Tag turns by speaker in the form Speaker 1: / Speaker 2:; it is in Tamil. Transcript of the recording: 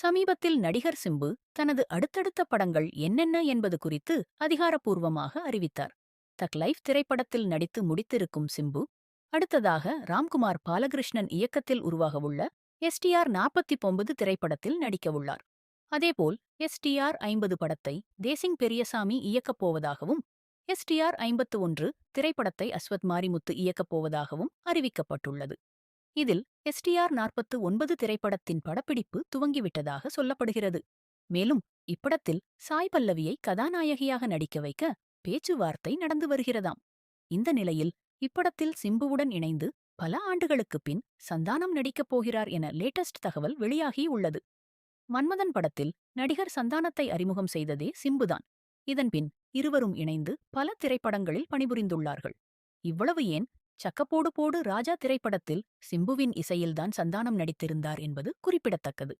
Speaker 1: சமீபத்தில் நடிகர் சிம்பு தனது அடுத்தடுத்த படங்கள் என்னென்ன என்பது குறித்து அதிகாரப்பூர்வமாக அறிவித்தார். தக் லைஃப் திரைப்படத்தில் நடித்து முடித்திருக்கும் சிம்பு அடுத்ததாக ராம்குமார் பாலகிருஷ்ணன் இயக்கத்தில் உருவாகவுள்ள எஸ்டிஆர் நாற்பத்தி ஒன்பது திரைப்படத்தில் நடிக்கவுள்ளார். அதேபோல் எஸ்டிஆர் ஐம்பது படத்தை தேசிங் பெரியசாமி இயக்கப் போவதாகவும் எஸ்டிஆர் ஐம்பத்து ஒன்று திரைப்படத்தை அஸ்வத் மாரிமுத்து இயக்கப் போவதாகவும் அறிவிக்கப்பட்டுள்ளது. இதில் எஸ்டிஆர் நாற்பத்து ஒன்பது திரைப்படத்தின் படப்பிடிப்பு துவங்கிவிட்டதாக சொல்லப்படுகிறது. மேலும் இப்படத்தில் சாய் பல்லவியை கதாநாயகியாக நடிக்க வைக்க பேச்சுவார்த்தை நடந்து வருகிறதாம். இந்த நிலையில் இப்படத்தில் சிம்புவுடன் இணைந்து பல ஆண்டுகளுக்குப் பின் சந்தானம் நடிக்கப் போகிறார் என லேட்டஸ்ட் தகவல் வெளியாகி உள்ளது. மன்மதன் படத்தில் நடிகர் சந்தானத்தை அறிமுகம் செய்ததே சிம்புதான். இதன்பின் இருவரும் இணைந்து பல திரைப்படங்களில் பணிபுரிந்துள்ளார்கள். இவ்வளவு ஏன் சக்கப்போடு போடு ராஜா திரைப்படத்தில் சிம்புவின் இசையில்தான் சந்தானம் நடித்திருந்தார் என்பது குறிப்பிடத்தக்கது.